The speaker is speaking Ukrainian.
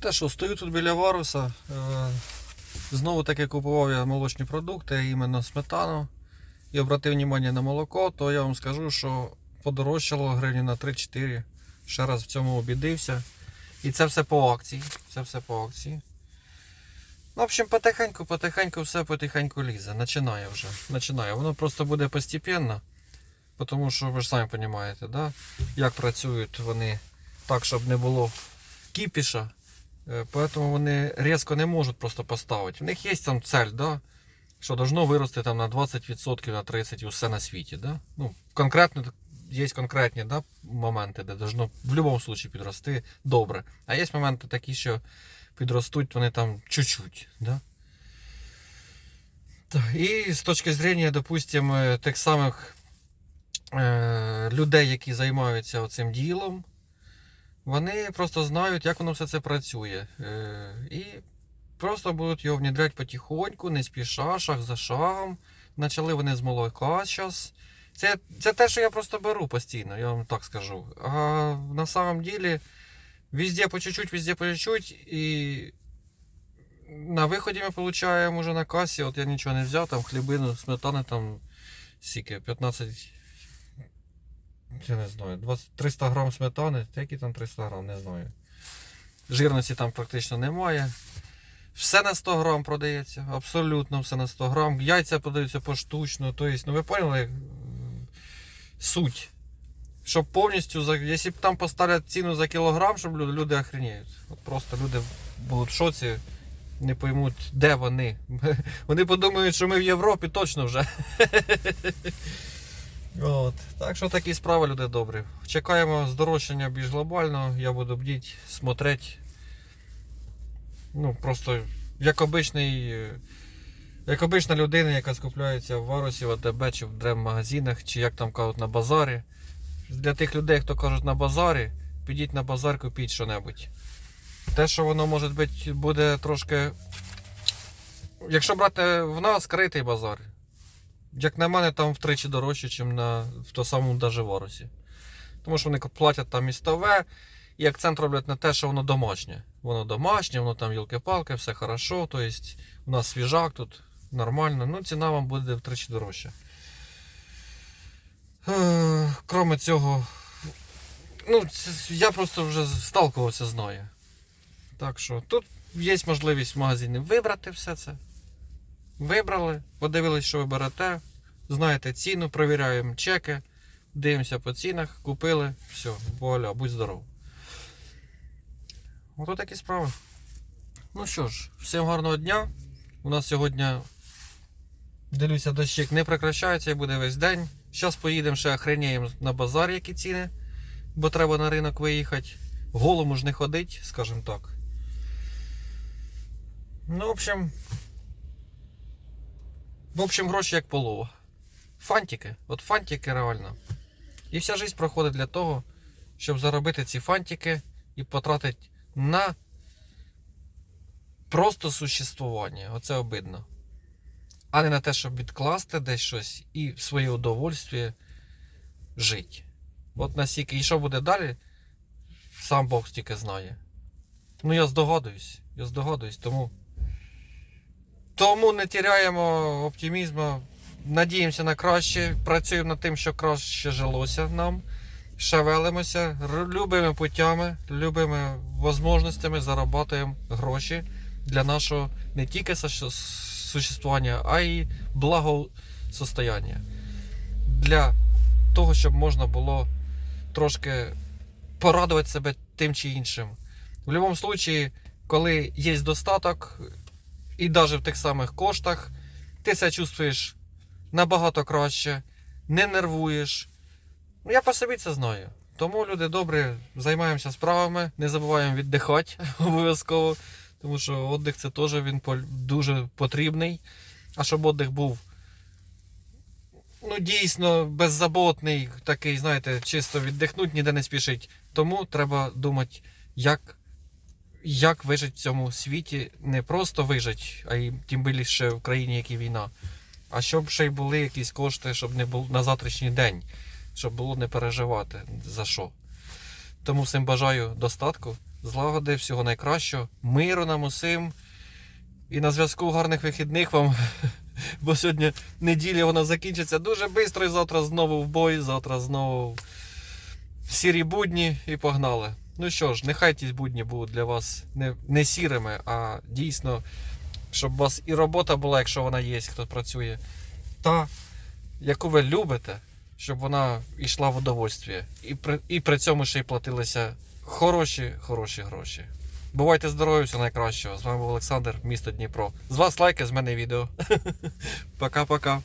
Та що, стою тут біля варуса. Е, Знову таки купував я молочні продукти, іменно сметану. І обратив увагу на молоко, то я вам скажу, що подорожчало гривні на 3-4. Ще раз в цьому обідився. І це все по акції. Це все по акції. Ну, в общем, потихеньку, потихеньку, все потихеньку лізе. Починає вже. Починає. Воно просто буде постепенно. Тому що ви ж самі розумієте, да? як працюють вони так, щоб не було кіпіша. Е, Поэтому вони різко не можуть просто поставити. В них є там цель, да? що должно вирости там на 20%, на 30% усе на світі. Да? Ну, конкретно є конкретні да, моменти, де должно в будь-якому випадку підрости добре. А є моменти такі, що підростуть вони там чуть-чуть. Да? І з точки зрення, допустимо, тих самих е, людей, які займаються цим ділом, вони просто знають, як воно все це працює. Е, і просто будуть його внедряти потихоньку, не спіша, шаг за шагом. Почали вони з молока зараз. Це, це те, що я просто беру постійно, я вам так скажу. А на самом деле, везде по чуть-чуть, везде по чуть-чуть. І на виході ми получаємо уже на касі. От я нічого не взяв, там хлібину, сметани там скільки, 15. Я не знаю, 20, 300 грам сметани, та які там 300 грам, не знаю. Жирності там практично немає. Все на 100 грам продається, абсолютно все на 100 грам. Яйця продаються поштучно. Тобто, ну ви поняли суть. Щоб повністю, якщо б там поставлять ціну за кілограм, щоб люди, люди охреніють. От просто люди будуть в шоці, не поймуть, де вони. Вони подумають, що ми в Європі точно вже. От. Так що такі справи, люди добрі. Чекаємо здорожчання більш глобального. Я буду бдіть, смотреть. Ну, просто як обичний. Як обична людина, яка скупляється в Варусі, в АТБ чи в дрем-магазинах, чи як там кажуть на базарі. Для тих людей, хто кажуть на базарі, підіть на базар, купіть що-небудь. Те, що воно може бути, буде трошки. Якщо брати в нас критий базар, як на мене, там втричі дорожче, ніж на в тому самому даже Варусі. Тому що вони платять там містове і акцент роблять на те, що воно домашнє. Воно домашнє, воно там йолки-палки, все хорошо. Тобто у нас свіжак тут нормально. Ну, ціна вам буде втричі дорожча. Е, Кроме цього, ну, я просто вже сталкувався з нею. Так що тут є можливість в магазині вибрати все це. Вибрали, подивились, що ви берете, знаєте ціну, провіряємо чеки, дивимося по цінах, купили, все, вуаля, будь здоров. Ото такі справи. Ну що ж, всім гарного дня. У нас сьогодні, дивлюся, дощик не прекращається і буде весь день. Зараз поїдемо ще охреніємо на базар, які ціни, бо треба на ринок виїхати. Голому ж не ходить, скажімо так. Ну, в общем, в общем, гроші як полова. Фантики. От фантики реально. І вся життя проходить для того, щоб заробити ці фантики і потратити на просто существування. Оце обидно. А не на те, щоб відкласти десь щось і в своє удовольствие жити. От настільки. І що буде далі, сам Бог стільки знає. Ну я здогадуюсь. Я здогадуюсь, тому. Тому не тіряємо оптимізму, надіємося на краще, працюємо над тим, що краще жилося нам, шевелимося, любими путями, любими можливостями зарабатуємо гроші для нашого не тільки существування, а й благосостояння. Для того, щоб можна було трошки порадувати себе тим чи іншим. В будь-якому випадку, коли є достаток, і навіть в тих самих коштах, ти себе чувствуєш набагато краще, не нервуєш. Ну, я по собі це знаю. Тому, люди добрі, займаємося справами, не забуваємо віддихати обов'язково. Тому що віддих це теж він дуже потрібний. А щоб віддих був ну, дійсно беззаботний, такий, знаєте, чисто віддихнути, ніде не спішить. Тому треба думати, як як вижити в цьому світі, не просто вижити, а й тим більше в країні, як і війна. А щоб ще й були якісь кошти, щоб не було на завтрашній день, щоб було не переживати за що. Тому всім бажаю достатку, злагоди, всього найкращого, миру нам усім. І на зв'язку гарних вихідних вам. Бо сьогодні неділя вона закінчиться дуже швидко, і завтра знову в бой, завтра знову в сірі будні і погнали. Ну що ж, нехай ті будні будуть для вас не, не сірими, а дійсно, щоб у вас і робота була, якщо вона є, хто працює, та яку ви любите, щоб вона йшла в удовольствие. І при, і при цьому ще й платилися хороші, хороші гроші. Бувайте здорові, всього найкращого. З вами був Олександр, місто Дніпро. З вас лайки, з мене відео. Пока-пока.